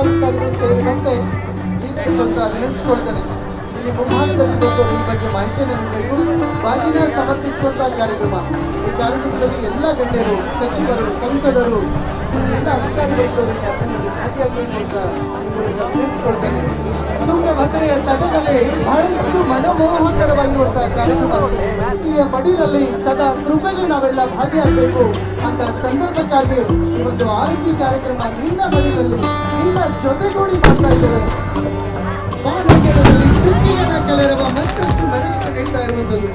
ಪದಾಧಿಕಾರಿಗಳು ಸೇರಿದಂತೆ ನೀಡಬೇಕು ನೆನೆಸಿಕೊಳ್ತೇನೆ. ಇಲ್ಲಿ ಮುಂಭಾಗದಲ್ಲಿ ಬಂದು ಬಗ್ಗೆ ಮಾಹಿತಿ ನೀಡಬೇಕು ಬಾಗಿನ ಸಮರ್ಪಿಸುವಂತಹ ಕಾರ್ಯಕ್ರಮ. ಈ ಕಾರ್ಯಕ್ರಮದಲ್ಲಿ ಎಲ್ಲ ಗಣ್ಯರು, ಸಚಿವರು, ಸಂಸದರು, ಎಲ್ಲ ಅಧಿಕಾರಿಗಳು ಭಾಗಿಯಾಗಬೇಕು ಅಂತ ಈ ಬಹಳಷ್ಟು ಮನಮೋಹಕರವಾಗಿರುವಂತಹ ಕಾರ್ಯಕ್ರಮ ಈ ಮಡಿಲಲ್ಲಿ ಸದಾ ಕೃಪೆಗೆ ನಾವೆಲ್ಲ ಭಾಗಿಯಾಗಬೇಕು. ಅಂತ ಸಂದರ್ಭಕ್ಕಾಗಿ ಒಂದು ರೀತಿ ಕಾರ್ಯಕ್ರಮ ನಿನ್ನ ಮಡಿಲಲ್ಲಿ ನಿನ್ನ ಜೊತೆಗೂಡಿ ಮಾಡ್ತಾ ಇದ್ದೇವೆ. ಬಾಣಗಳಲ್ಲಿ ಸುಗ್ಗಿಗಳ ಕಲೆರವ ಮತ್ತಷ್ಟು ಮನೆಯಿಂದ ನೀಡ್ತಾ ಇರುವಂಥದ್ದು